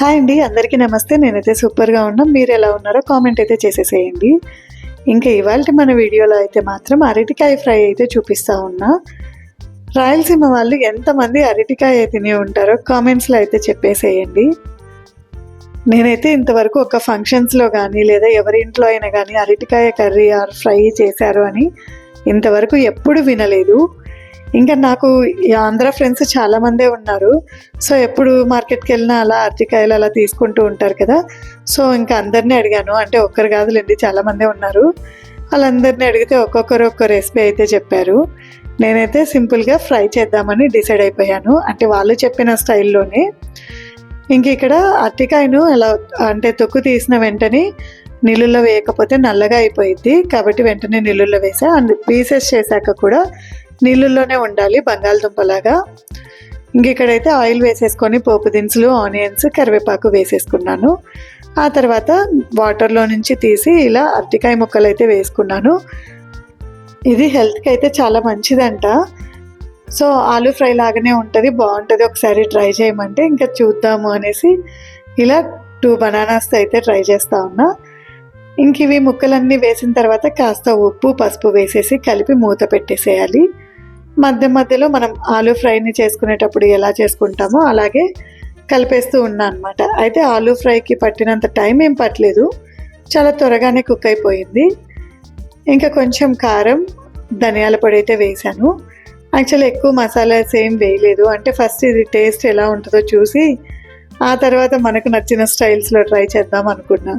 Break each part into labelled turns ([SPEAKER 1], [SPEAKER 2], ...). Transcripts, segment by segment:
[SPEAKER 1] Hi అండి అందరికీ నమస్తే. నేనైతే సూపర్గా ఉన్నాం. మీరు ఎలా ఉన్నారో కామెంట్ అయితే చేసేసేయండి. ఇంకా ఇవాళ మన వీడియోలో అయితే మాత్రం అరటికాయ ఫ్రై అయితే చూపిస్తా ఉన్నా. రాయలసీమ వాళ్ళు ఎంతమంది అరటికాయ తిని ఉంటారో కామెంట్స్లో అయితే చెప్పేసేయండి. నేనైతే ఇంతవరకు ఒక ఫంక్షన్స్లో కానీ లేదా ఎవరి ఇంట్లో అయినా కానీ అరటికాయ కర్రీ ఆర్ ఫ్రై చేశారు అని ఇంతవరకు ఎప్పుడు వినలేదు. ఇంకా నాకు ఆంధ్ర ఫ్రెండ్స్ చాలా మందే ఉన్నారు. సో ఎప్పుడు మార్కెట్కి వెళ్ళినా అలా అరటికాయలు అలా తీసుకుంటూ ఉంటారు కదా. సో ఇంకా అందరినీ అడిగాను. అంటే ఒక్కరు కాదులేండి చాలా మందే ఉన్నారు. వాళ్ళందరినీ అడిగితే ఒక్కొక్కరు ఒక్క రెసిపీ అయితే చెప్పారు. నేనైతే సింపుల్గా ఫ్రై చేద్దామని డిసైడ్ అయిపోయాను. అంటే వాళ్ళు చెప్పిన స్టైల్లోనే. ఇంక ఇక్కడ అరటికాయను ఎలా అంటే తొక్కు తీసిన వెంటనే నీళ్ళల్లో వేయకపోతే నల్లగా అయిపోయింది కాబట్టి వెంటనే నీళ్ళల్లో వేసా. అండ్ పీసెస్ చేశాక కూడా నీళ్ళల్లోనే ఉండాలి బంగాళదుంపలాగా. ఇంక ఇక్కడైతే ఆయిల్ వేసేసుకొని పోపు దినుసులు ఆనియన్స్ కరివేపాకు వేసేసుకున్నాను. ఆ తర్వాత వాటర్లో నుంచి తీసి ఇలా అరటికాయ ముక్కలు అయితే వేసుకున్నాను. ఇది హెల్త్కి అయితే చాలా మంచిదంట. సో ఆలూ ఫ్రై లాగానే ఉంటుంది బాగుంటుంది. ఒకసారి ట్రై చేయమంటే ఇంకా చూద్దాము అనేసి ఇలా టూ బనానాస్ అయితే ట్రై చేస్తా ఉన్నా. ఇంక ఇవి ముక్కలన్నీ వేసిన తర్వాత కాస్త ఉప్పు పసుపు వేసేసి కలిపి మూత పెట్టేసేయాలి. మధ్య మధ్యలో మనం ఆలూ ఫ్రైని చేసుకునేటప్పుడు ఎలా చేసుకుంటామో అలాగే కలిపేస్తూ ఉన్నా అనమాట అయితే ఆలూ ఫ్రైకి పట్టినంత టైం ఏం పట్టలేదు. చాలా త్వరగానే కుక్ అయిపోయింది. ఇంకా కొంచెం కారం ధనియాల పొడి అయితే వేశాను. యాక్చువల్లీ ఎక్కువ మసాలాస్ ఏం వేయలేదు. అంటే ఫస్ట్ ఇది టేస్ట్ ఎలా ఉంటుందో చూసి ఆ తర్వాత మనకు నచ్చిన స్టైల్స్లో ట్రై చేద్దాం అనుకున్నా.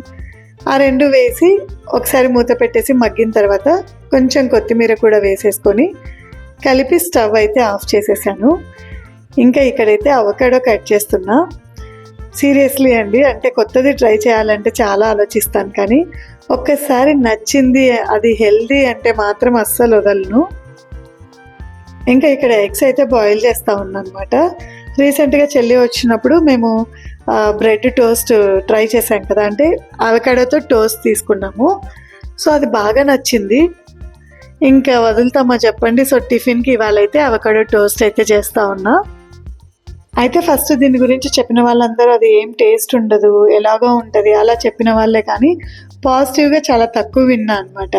[SPEAKER 1] ఆ రెండు వేసి ఒకసారి మూత పెట్టేసి మగ్గిన తర్వాత కొంచెం కొత్తిమీర కూడా వేసేసుకొని కలిపి స్టవ్ అయితే ఆఫ్ చేసేసాను. ఇంకా ఇక్కడైతే అవకాడో కట్ చేస్తున్నా. సీరియస్లీ అండి అంటే కొత్తది ట్రై చేయాలంటే చాలా ఆలోచిస్తాను కానీ ఒక్కసారి నచ్చింది అది హెల్దీ అంటే మాత్రం అస్సలు వదలను. ఇంకా ఇక్కడ ఎగ్స్ అయితే బాయిల్ చేస్తూ ఉన్నానమాట. రీసెంట్గా చెల్లి వచ్చినప్పుడు మేము బ్రెడ్ టోస్ట్ ట్రై చేసాం కదా అంటే అవకాడోతో టోస్ట్ తీసుకున్నాము. సో అది బాగా నచ్చింది. ఇంకా వదులుతామా చెప్పండి. సో టిఫిన్కి ఇవాళ అయితే అవకాడో టోస్ట్ అయితే చేస్తూ ఉన్నా. అయితే ఫస్ట్ దీని గురించి చెప్పిన వాళ్ళందరూ అది ఏం టేస్ట్ ఉండదు ఎలాగో ఉంటుంది అలా చెప్పిన వాళ్ళే కానీ పాజిటివ్గా చాలా తక్కువ విన్నా అనమాట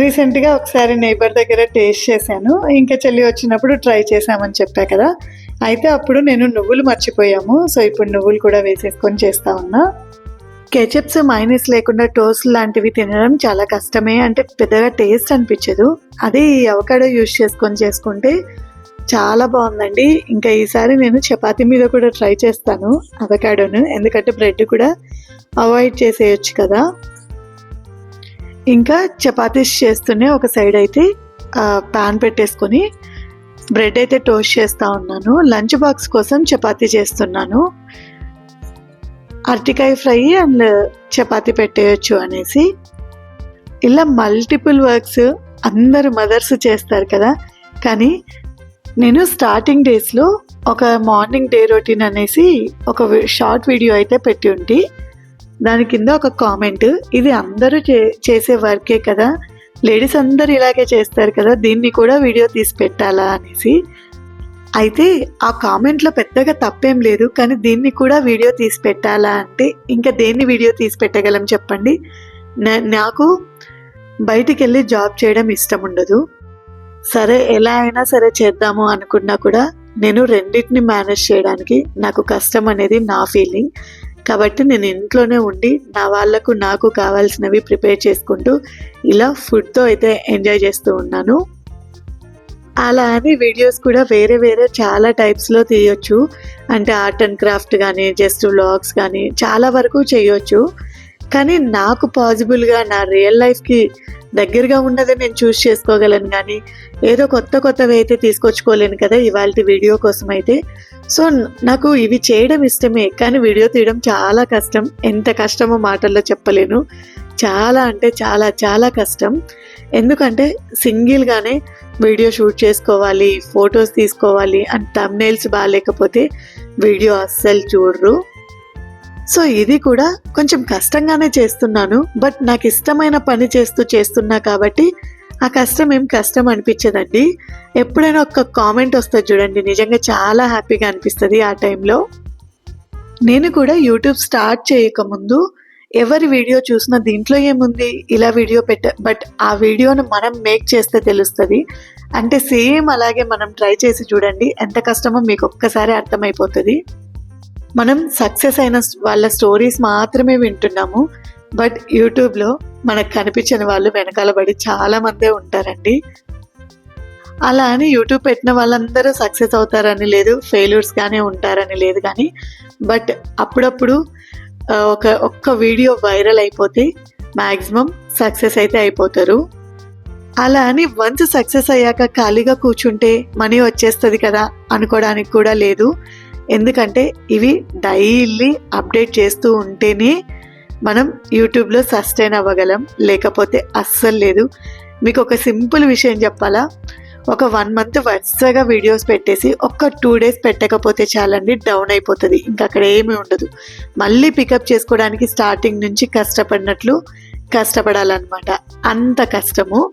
[SPEAKER 1] రీసెంట్గా ఒకసారి నైబర్ దగ్గర టేస్ట్ చేశాను. ఇంకా చెల్లి వచ్చినప్పుడు ట్రై చేశామని చెప్పా కదా. అయితే అప్పుడు నేను నువ్వులు మర్చిపోయాము. సో ఇప్పుడు నువ్వులు కూడా వేసేసుకొని చేస్తా ఉన్నా. కెచప్స్ మైనస్ లేకుండా టోస్ట్ లాంటివి తినడం చాలా కష్టమే. అంటే పెద్దగా టేస్ట్ అనిపించదు. అదే ఈ అవకాడో యూజ్ చేసుకొని చేసుకుంటే చాలా బాగుందండి. ఇంకా ఈసారి నేను చపాతీ మీద కూడా ట్రై చేస్తాను అవకాడోను. ఎందుకంటే బ్రెడ్ కూడా అవాయిడ్ చేసేయచ్చు కదా. ఇంకా చపాతీస్ చేస్తూనే ఒక సైడ్ అయితే ప్యాన్ పెట్టేసుకొని బ్రెడ్ అయితే టోస్ట్ చేస్తూ ఉన్నాను. లంచ్ బాక్స్ కోసం చపాతీ చేస్తున్నాను. అరటికాయ ఫ్రై అండ్ చపాతి పెట్టేయచ్చు అనేసి. ఇలా మల్టిపుల్ వర్క్స్ అందరు మదర్స్ చేస్తారు కదా. కానీ నేను స్టార్టింగ్ డేస్లో ఒక మార్నింగ్ డే రొటీన్ అనేసి ఒక షార్ట్ వీడియో అయితే పెట్టి ఉండి దాని కింద ఒక కామెంట్ ఇది అందరూ చే చేసే వర్కే కదా. లేడీస్ అందరు ఇలాగే చేస్తారు కదా. దీన్ని కూడా వీడియో తీసి పెట్టాలా అనేసి. అయితే ఆ కామెంట్లో పెద్దగా తప్పేం లేదు కానీ దీన్ని కూడా వీడియో తీసి పెట్టాలా అంటే ఇంకా దేన్ని వీడియో తీసి పెట్టగలం చెప్పండి. నాకు బయటికి వెళ్ళి జాబ్ చేయడం ఇష్టం ఉండదు సరే ఎలా అయినా సరే చేద్దాము అనుకున్నా కూడా నేను రెండింటిని మేనేజ్ చేయడానికి నాకు కష్టం అనేది నా ఫీలింగ్. కాబట్టి నేను ఇంట్లోనే ఉండి నా వాళ్ళకు నాకు కావాల్సినవి ప్రిపేర్ చేసుకుంటూ ఇలా ఫుడ్తో అయితే ఎంజాయ్ చేస్తూ ఉన్నాను. అలా అని వీడియోస్ కూడా వేరే వేరే చాలా టైప్స్లో తీయొచ్చు. అంటే ఆర్ట్ అండ్ క్రాఫ్ట్ కానీ జస్ట్ వ్లాగ్స్ కానీ చాలా వరకు చేయొచ్చు. కానీ నాకు పాసిబుల్గా నా రియల్ లైఫ్కి దగ్గరగా ఉన్నదే నేను చూస్ చేసుకోగలను కానీ ఏదో కొత్త కొత్తవి అయితే తీసుకొచ్చుకోలేను కదా ఇవాళ వీడియో కోసం అయితే సో నాకు ఇవి చేయడం ఇష్టమే కానీ వీడియో తీయడం చాలా కష్టం. ఎంత కష్టమో మాటల్లో చెప్పలేను. చాలా అంటే చాలా చాలా కష్టం. ఎందుకంటే సింగిల్గానే వీడియో షూట్ చేసుకోవాలి ఫొటోస్ తీసుకోవాలి అండ్ తమ్నేల్స్ బాగాలేకపోతే వీడియో అస్సలు చూడరు. సో ఇది కూడా కొంచెం కష్టంగానే చేస్తున్నాను. బట్ నాకు ఇష్టమైన పని చేస్తూ చేస్తున్నా కాబట్టి ఆ కష్టం ఏం కష్టం అనిపించదండి. ఎప్పుడైనా ఒక కామెంట్ వస్తుంది చూడండి నిజంగా చాలా హ్యాపీగా అనిపిస్తుంది ఆ టైంలో. నేను కూడా యూట్యూబ్ స్టార్ట్ చేయకముందు ఎవరి వీడియో చూసినా దీంట్లో ఏముంది? ఇలా వీడియో పెట్ట బట్ ఆ వీడియోను మనం మేక్ చేస్తే తెలుస్తుంది. అంటే సేమ్ అలాగే మనం ట్రై చేసి చూడండి. ఎంత కష్టమో మీకు ఒక్కసారి అర్థమైపోతుంది. మనం సక్సెస్ అయిన వాళ్ళ స్టోరీస్ మాత్రమే వింటున్నాము. బట్ యూట్యూబ్లో మనకు కనిపించని వాళ్ళు వెనకాల పడి చాలా మందే ఉంటారండి. అలా అని యూట్యూబ్ పెట్టిన వాళ్ళందరూ సక్సెస్ అవుతారని లేదు ఫెయిల్యూర్స్గానే ఉంటారని లేదు కానీ బట్ అప్పుడప్పుడు ఒక ఒక్క వీడియో వైరల్ అయిపోతే మ్యాక్సిమం సక్సెస్ అయితే అయిపోతారు. అలా అని వన్స్ సక్సెస్ అయ్యాక ఖాళీగా కూర్చుంటే మనీ వచ్చేస్తుంది కదా అనుకోవడానికి కూడా లేదు. ఎందుకంటే ఇవి డైలీ అప్డేట్ చేస్తూ ఉంటేనే మనం యూట్యూబ్లో సస్టైన్ అవ్వగలం. లేకపోతే అస్సలు లేదు. మీకు ఒక సింపుల్ విషయం చెప్పాలా? ఒక వన్ మంత్ వరుసగా వీడియోస్ పెట్టేసి ఒక్క టూ డేస్ పెట్టకపోతే చాలండి డౌన్ అయిపోతుంది. ఇంకా అక్కడ ఏమీ ఉండదు. మళ్ళీ పికప్ చేసుకోవడానికి స్టార్టింగ్ నుంచి కష్టపడినట్లు కష్టపడాలన్నమాట. అంత కష్టము.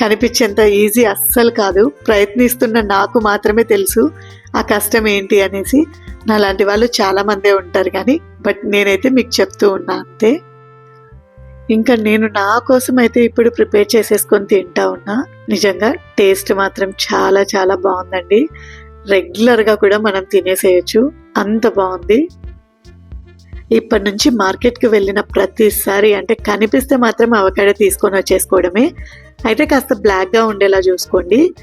[SPEAKER 1] కనిపించేంత ఈజీ అస్సలు కాదు. ప్రయత్నిస్తున్న నాకు మాత్రమే తెలుసు ఆ కష్టం ఏంటి అనేసి. నాలాంటి వాళ్ళు చాలామందే ఉంటారు కానీ బట్ నేనైతే మీకు చెప్తూ ఉన్నా అంతే. ఇంకా నేను నా కోసం అయితే ఇప్పుడు ప్రిపేర్ చేసేసుకొని తింటా ఉన్నా. నిజంగా టేస్ట్ మాత్రం చాలా చాలా బాగుందండి. రెగ్యులర్గా కూడా మనం తినేసేయచ్చు. అంత బాగుంది. ఇప్పటి నుంచి మార్కెట్కి వెళ్ళిన ప్రతిసారి అంటే కనిపిస్తే మాత్రం అవకాడ తీసుకొని వచ్చేసుకోవడమే. అయితే కాస్త బ్లాక్గా ఉండేలా చూసుకోండి.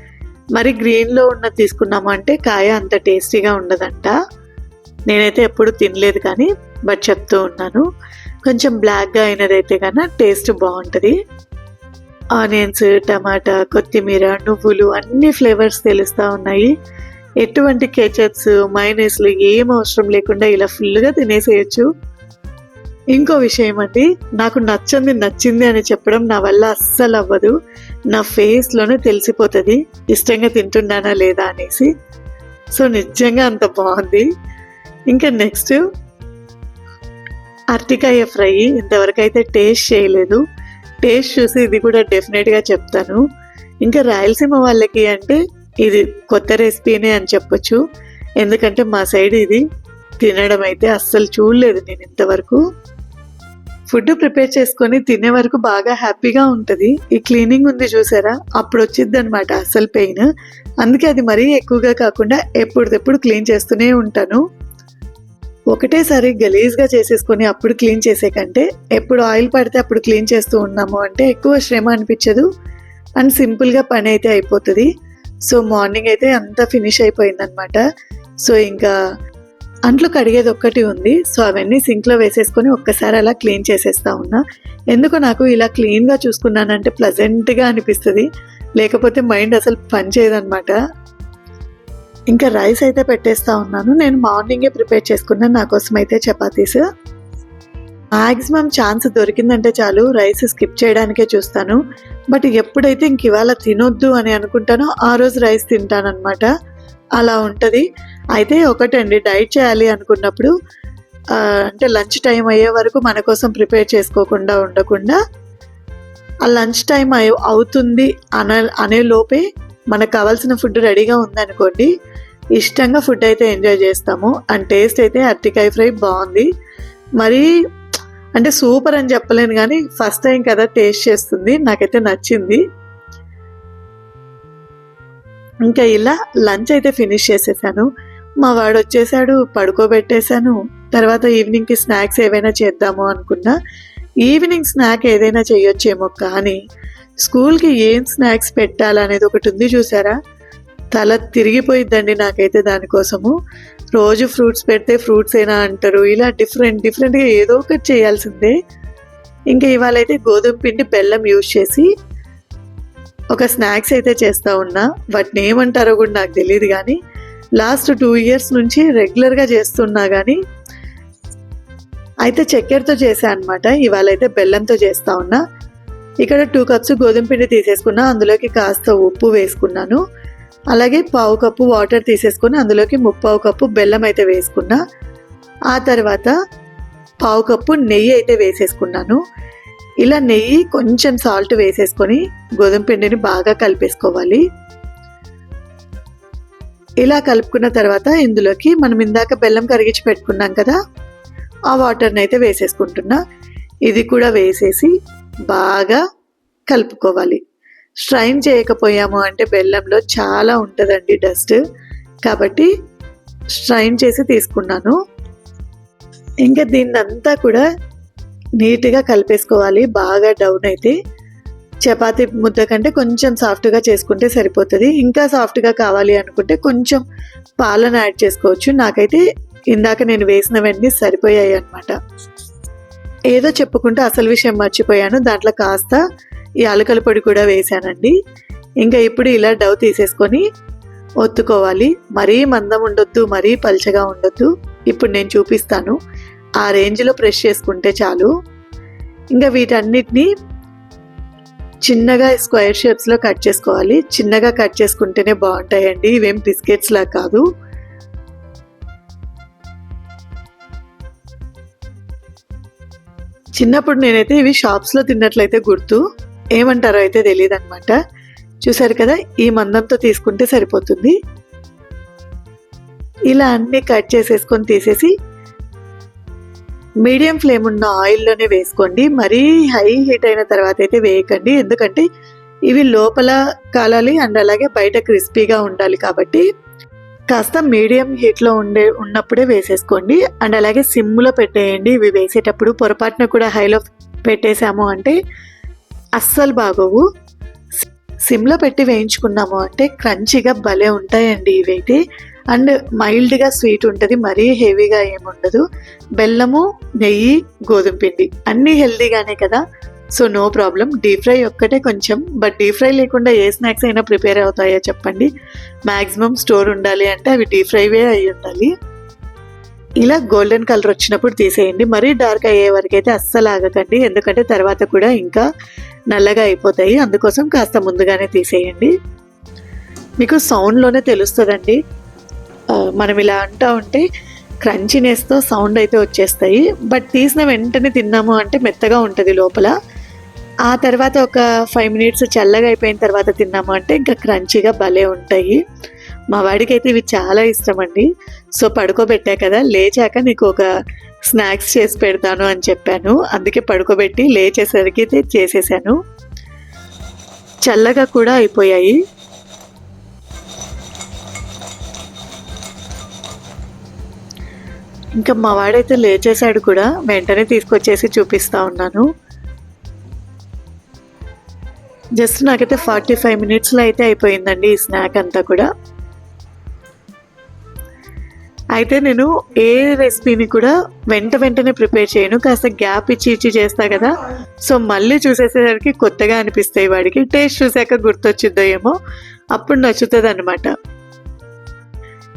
[SPEAKER 1] మరి గ్రీన్లో ఉన్న తీసుకున్నాము అంటే కాయ అంత టేస్టీగా ఉండదంట. నేనైతే ఎప్పుడు తినలేదు కానీ బట్ చెప్తూ ఉన్నాను. కొంచెం బ్లాక్గా అయినదైతే కన్నా టేస్ట్ బాగుంటుంది. ఆనియన్స్ టమాటా కొత్తిమీర నువ్వులు అన్ని ఫ్లేవర్స్ తెలుస్తూ ఉన్నాయి. ఎటువంటి కెచప్స్ మైనస్లు ఏం అవసరం లేకుండా ఇలా ఫుల్గా తినేసేయచ్చు. ఇంకో విషయం అండి నాకు నచ్చింది నచ్చింది అని చెప్పడం నా వల్ల అస్సలు అవ్వదు. నా ఫేస్లోనే తెలిసిపోతుంది ఇష్టంగా తింటున్నానా లేదా అనేసి. సో నిజంగా అంత బాగుంది. ఇంకా నెక్స్ట్ అరటికాయ ఫ్రై ఇంతవరకు అయితే టేస్ట్ చేయలేదు. టేస్ట్ చూసి ఇది కూడా డెఫినెట్గా చెప్తాను. ఇంకా రాయలసీమ వాళ్ళకి అంటే ఇది కొత్త రెసిపీనే అని చెప్పొచ్చు. ఎందుకంటే మా సైడ్ ఇది తినడం అయితే అస్సలు చూడలేదు నేను ఇంతవరకు. ఫుడ్ ప్రిపేర్ చేసుకొని తినే వరకు బాగా హ్యాపీగా ఉంటుంది. ఈ క్లీనింగ్ ఉంది చూసారా? అప్పుడు వచ్చింది అనమాట అసలు పెయిన్. అందుకే అది మరీ ఎక్కువగా కాకుండా ఎప్పుడెప్పుడు క్లీన్ చేస్తూనే ఉంటాను. ఒకటేసారి గలీజ్గా చేసేసుకొని అప్పుడు క్లీన్ చేసే కంటే ఎప్పుడు ఆయిల్ పడితే అప్పుడు క్లీన్ చేస్తూ ఉన్నాము అంటే ఎక్కువ శ్రమ అనిపించదు. అండ్ సింపుల్గా పని అయితే అయిపోతుంది. సో మార్నింగ్ అయితే అంతా ఫినిష్ అయిపోయిందనమాట. సో ఇంకా అంట్లు కడిగేది ఒక్కటి ఉంది. సో అవన్నీ సింక్లో వేసేసుకొని ఒక్కసారి అలా క్లీన్ చేసేస్తా ఉన్నా. ఎందుకు నాకు ఇలా క్లీన్గా చూసుకున్నానంటే ప్లజెంట్గా అనిపిస్తుంది. లేకపోతే మైండ్ అసలు పని చేయదనమాట. ఇంకా రైస్ అయితే పెట్టేస్తా ఉన్నాను. నేను మార్నింగే ప్రిపేర్ చేసుకున్నాను. నా కోసం అయితే చపాతీస్. మ్యాక్సిమం ఛాన్స్ దొరికిందంటే చాలు. రైస్ స్కిప్ చేయడానికే చూస్తాను. బట్ ఎప్పుడైతే ఇంక ఇవాళ తినొద్దు అని అనుకుంటానో ఆ రోజు రైస్ తింటానన్నమాట. అలా ఉంటుంది. అయితే ఒకటండి డైట్ చేయాలి అనుకున్నప్పుడు అంటే లంచ్ టైం అయ్యే వరకు మన కోసం ప్రిపేర్ చేసుకోకుండా ఉండకుండా ఆ లంచ్ టైం అవుతుంది అన అనే లోపే మనకు కావాల్సిన ఫుడ్ రెడీగా ఉందనుకోండి ఇష్టంగా ఫుడ్ అయితే ఎంజాయ్ చేస్తాము. అండ్ టేస్ట్ అయితే అరటికాయ ఫ్రై బాగుంది. మరీ అంటే సూపర్ అని చెప్పలేను కానీ ఫస్ట్ టైం కదా టేస్ట్ చేస్తుంది. నాకైతే నచ్చింది. ఇంకా ఇలా లంచ్ అయితే ఫినిష్ చేసేసాను. మా వాడు వచ్చేసాడు పడుకోబెట్టేశాను. తర్వాత ఈవినింగ్కి స్నాక్స్ ఏవైనా చేద్దాము అనుకున్నా. ఈవినింగ్ స్నాక్ ఏదైనా చేయొచ్చేమో కానీ స్కూల్కి ఏం స్నాక్స్ పెట్టాలనేది ఒకటి ఉంది చూసారా? తల తిరిగిపోయిద్దండి నాకైతే దానికోసము. రోజు ఫ్రూట్స్ పెడితే ఫ్రూట్స్ ఏనా అంటారు. ఇలా డిఫరెంట్ డిఫరెంట్గా ఏదో ఒకటి చేయాల్సిందే. ఇంకా ఇవాళ అయితే గోధుమ పిండి బెల్లం యూజ్ చేసి ఒక స్నాక్స్ అయితే చేస్తూ ఉన్నా. వాటిని ఏమంటారో కూడా నాకు తెలియదు కానీ లాస్ట్ టూ ఇయర్స్ నుంచి రెగ్యులర్గా చేస్తున్నా కానీ అయితే చక్కెరతో చేసా అనమాట ఇవాళ అయితే బెల్లంతో చేస్తా ఉన్నా. ఇక్కడ టూ కప్స్ గోధుమ పిండి తీసేసుకున్నా. అందులోకి కాస్త ఉప్పు వేసుకున్నాను. అలాగే పావు కప్పు వాటర్ తీసేసుకొని అందులోకి ముప్పావు కప్పు బెల్లం అయితే వేసుకున్నా. ఆ తర్వాత పావు కప్పు నెయ్యి అయితే వేసేసుకున్నాను. ఇలా నెయ్యి కొంచెం సాల్ట్ వేసేసుకొని గోధుమ పిండిని బాగా కలిపేసుకోవాలి. ఇలా కలుపుకున్న తర్వాత ఇందులోకి మనం ఇందాక బెల్లం కరిగించి పెట్టుకున్నాం కదా ఆ వాటర్ని అయితే వేసేసుకుంటున్నా. ఇది కూడా వేసేసి బాగా కలుపుకోవాలి. స్ట్రైన్ చేయకపోయాము అంటే బెల్లంలో చాలా ఉంటుందండి డస్ట్. కాబట్టి స్ట్రైన్ చేసి తీసుకున్నాను. ఇంకా దీన్ని అంతా కూడా నీట్గా కలిపేసుకోవాలి బాగా డౌన్ అయితే. చపాతీ ముద్ద కంటే కొంచెం సాఫ్ట్గా చేసుకుంటే సరిపోతుంది. ఇంకా సాఫ్ట్గా కావాలి అనుకుంటే కొంచెం పాలను యాడ్ చేసుకోవచ్చు. నాకైతే ఇందాక నేను వేసినవన్నీ సరిపోయాయి అనమాట ఏదో చెప్పుకుంటే అసలు విషయం మర్చిపోయాను. దాంట్లో కాస్త ఈ అలకల పొడి కూడా వేసానండి ఇంకా ఇప్పుడు ఇలా డవ్ తీసేసుకొని ఒత్తుకోవాలి. మరీ మందం ఉండొద్దు మరీ పల్చగా ఉండొద్దు. ఇప్పుడు నేను చూపిస్తాను. ఆ రేంజ్లో ప్రెష్ చేసుకుంటే చాలు. ఇంకా వీటన్నిటిని చిన్నగా స్క్వేర్ షేప్స్లో కట్ చేసుకోవాలి. చిన్నగా కట్ చేసుకుంటేనే బాగుంటాయండి. ఇవేం బిస్కెట్స్ లా కాదు. చిన్నప్పుడు నేనైతే ఇవి షాప్స్లో తిన్నట్లయితే గుర్తు. ఏమంటారో అయితే తెలియదు అనమాట చూసారు కదా ఈ మందంతో తీసుకుంటే సరిపోతుంది. ఇలా అన్ని కట్ చేసేసుకొని తీసేసి మీడియం ఫ్లేమ్ ఉన్న ఆయిల్లోనే వేసుకోండి. మరీ హై హీట్ అయిన తర్వాత అయితే వేయకండి. ఎందుకంటే ఇవి లోపల కాలాలి అండ్ అలాగే బయట క్రిస్పీగా ఉండాలి కాబట్టి కాస్త మీడియం హీట్లో ఉండే ఉన్నప్పుడే వేసేసుకోండి. అండ్ అలాగే సిమ్లో పెట్టేయండి. ఇవి వేసేటప్పుడు పొరపాటున కూడా హైలో పెట్టేశాము అంటే అస్సలు బాగోవు. సిమ్లో పెట్టి వేయించుకున్నాము అంటే క్రంచీగా భలే ఉంటాయండి ఇవైతే అండ్ మైల్డ్గా స్వీట్ ఉంటుంది మరీ హెవీగా ఏముండదు. బెల్లము నెయ్యి గోధుమ పిండి అన్నీ హెల్దీగానే కదా. So no problem. Deep fry ఒక్కటే కొంచెం. బట్ డీప్ ఫ్రై లేకుండా ఏ స్నాక్స్ అయినా ప్రిపేర్ అవుతాయో చెప్పండి. మ్యాక్సిమం స్టోర్ ఉండాలి అంటే అవి డీప్ ఫ్రైవే అయి ఉండాలి ఇలా గోల్డెన్ కలర్ వచ్చినప్పుడు తీసేయండి. మరీ డార్క్ అయ్యే వరకు అయితే అస్సలు ఆగకండి. ఎందుకంటే తర్వాత కూడా ఇంకా నల్లగా అయిపోతాయి. అందుకోసం కాస్త ముందుగానే తీసేయండి. మీకు సౌండ్లోనే తెలుస్తుందండి. మనం ఇలా అంటా ఉంటే క్రంచినెస్తో సౌండ్ అయితే వచ్చేస్తాయి. బట్ తీసిన వెంటనే తిన్నాము అంటే మెత్తగా ఉంటుంది లోపల. ఆ తర్వాత ఒక ఫైవ్ మినిట్స్ చల్లగా అయిపోయిన తర్వాత తిన్నాము అంటే ఇంకా క్రంచీగా భలే ఉంటాయి. మా వాడికి అయితే ఇవి చాలా ఇష్టం అండి సో పడుకోబెట్టా కదా లేచాక నీకు ఒక స్నాక్స్ చేసి పెడతాను అని చెప్పాను. అందుకే పడుకోబెట్టి లేచేసరికి అయితే చేసేసాను. చల్లగా కూడా అయిపోయాయి. ఇంకా మా వాడైతే లేచేశాడు కూడా వెంటనే తీసుకొచ్చేసి చూపిస్తా ఉన్నాను. జస్ట్ నాకైతే ఫార్టీ ఫైవ్ మినిట్స్లో అయితే అయిపోయిందండి ఈ స్నాక్ అంతా కూడా. అయితే నేను ఏ రెసిపీని కూడా వెంట వెంటనే ప్రిపేర్ చేయను. కాస్త గ్యాప్ ఇచ్చి ఇచ్చి చేస్తా కదా. సో మళ్ళీ చూసేసరికి కొత్తగా అనిపిస్తాయి వాడికి. టేస్ట్ చూసాక గుర్తొచ్చిద్దో ఏమో. అప్పుడు నచ్చుతుంది అనమాట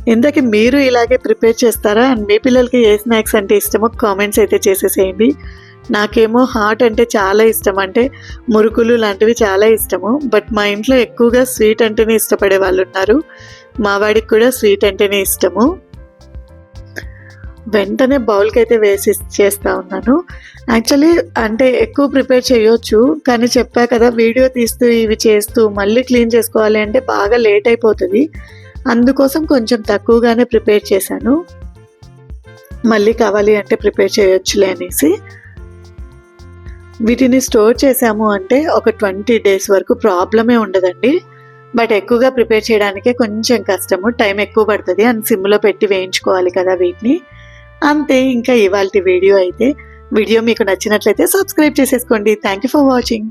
[SPEAKER 1] ఇందాక మీరు ఇలాగే ప్రిపేర్ చేస్తారా? అండ్ మీ పిల్లలకి ఏ స్నాక్స్ అంటే ఇష్టమో కామెంట్స్ అయితే చేసేసేయండి. నాకేమో హాట్ అంటే చాలా ఇష్టం. అంటే మురుకులు లాంటివి చాలా ఇష్టము. బట్ మా ఇంట్లో ఎక్కువగా స్వీట్ అంటేనే ఇష్టపడే వాళ్ళు ఉన్నారు మా వాడికి కూడా స్వీట్ అంటేనే ఇష్టము. వెంటనే బౌల్కి అయితే వేసి చేస్తా ఉన్నాను. యాక్చువల్లీ అంటే ఎక్కువ ప్రిపేర్ చేయొచ్చు కానీ చెప్పా కదా వీడియో తీస్తూ ఇవి చేస్తూ మళ్ళీ క్లీన్ చేసుకోవాలి అంటే బాగా లేట్ అయిపోతుంది. అందుకోసం కొంచెం తక్కువగానే ప్రిపేర్ చేశాను. మళ్ళీ కావాలి అంటే ప్రిపేర్ చేయొచ్చులే అనేసి. వీటిని స్టోర్ చేసాము అంటే ఒక ట్వంటీ డేస్ వరకు ప్రాబ్లమే ఉండదండి. బట్ ఎక్కువగా ప్రిపేర్ చేయడానికే కొంచెం కష్టము టైం ఎక్కువ పడుతుంది. అండ్ సిమ్లో పెట్టి వేయించుకోవాలి కదా వీటిని. అంతే ఇంకా ఇవాళ వీడియో అయితే వీడియో మీకు నచ్చినట్లయితే సబ్స్క్రైబ్ చేసేసుకోండి. Thank you for watching